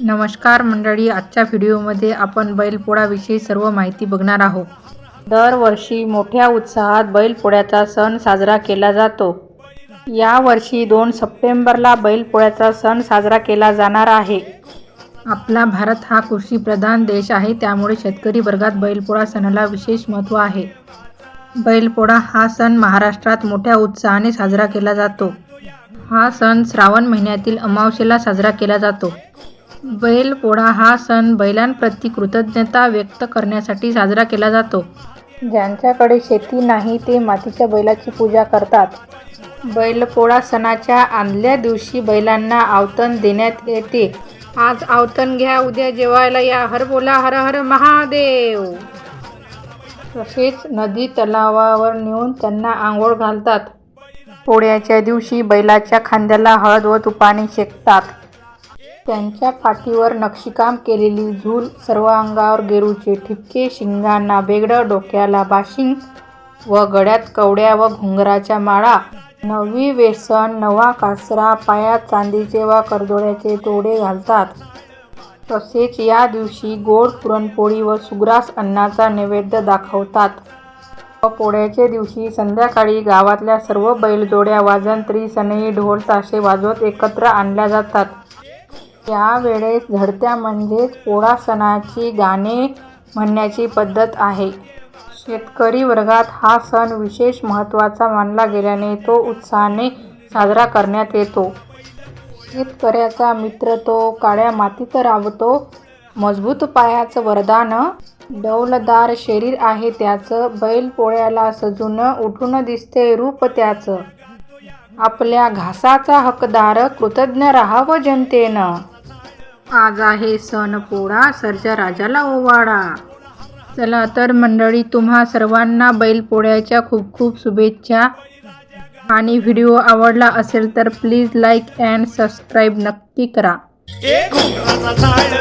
नमस्कार मंडळी आजच्या व्हिडिओमध्ये आपण बैलपोळाविषयी सर्व माहिती बघणार आहोत. दरवर्षी मोठ्या उत्साहात बैलपोळ्याचा सण साजरा केला जातो. यावर्षी दोन सप्टेंबरला बैलपोळ्याचा सण साजरा केला जाणार आहे. आपला भारत हा कृषीप्रधान देश आहे त्यामुळे शेतकरी वर्गात बैलपोळा सणाला विशेष महत्त्व आहे. बैलपोळा हा सण महाराष्ट्रात मोठ्या उत्साहाने साजरा केला जातो. हा सण श्रावण महिन्यातील अमावस्येला साजरा केला जातो. बैलपोळा हा सण बैलांप्रती कृतज्ञता व्यक्त करण्यासाठी साजरा केला जातो. ज्यांच्याकडे शेती नाही ते मातीच्या बैलाची पूजा करतात. बैलपोळा सणाच्या आदल्या दिवशी बैलांना आवतण देण्यात येते. आज आवतण घ्या उद्या जेवायला या. हर बोला हर हर महादेव. तसेच नदी तलावावर नेऊन त्यांना आंघोळ घालतात. पोळ्याच्या दिवशी बैलाच्या खांद्याला हळद व तुपाने शेकतात. त्यांच्या पाठीवर नक्षीकाम केलेली झूल सर्व अंगावर गेरूचे ठिपके शिंगांना बेगडं डोक्याला बाशिंग व गळ्यात कवड्या व घुंगराच्या माळा. नवी वेसन नवा कासरा पायात चांदीचे व करदोड्याचे तोडे घालतात. तसेच या दिवशी गोड पुरणपोळी व सुग्रास अन्नाचा नैवेद्य दाखवतात. व पोळ्याच्या दिवशी संध्याकाळी गावातल्या सर्व बैलजोड्या वाजंत्री सनई ढोल ताशे वाजवत एकत्र आणल्या जातात. यावेळेस झडत्या म्हणजेच पोळा सणाची गाणे म्हणण्याची पद्धत आहे. शेतकरी वर्गात हा सण विशेष महत्त्वाचा मानला गेल्याने तो उत्साहाने साजरा करण्यात येतो. शेतकऱ्याचा मित्र तो काळ्या मातीत राबतो मजबूत पायाचं वरदान डौलदार शरीर आहे त्याचं बैल पोळ्याला सजून उठून दिसते रूप त्याचं. आपल्या घासाचा हकदार कृतज्ञ राहावं जनतेनं. आज आहे सण पोळा सरजा राजाला ओवाळा. चला तर मंडळी तुम्हा सर्वांना बैलपोळ्याच्या खूप खूप शुभेच्छा. आणि व्हिडिओ आवडला असेल तर प्लीज लाईक अँड सबस्क्राईब नक्की करा. ए घुंगराचा झाड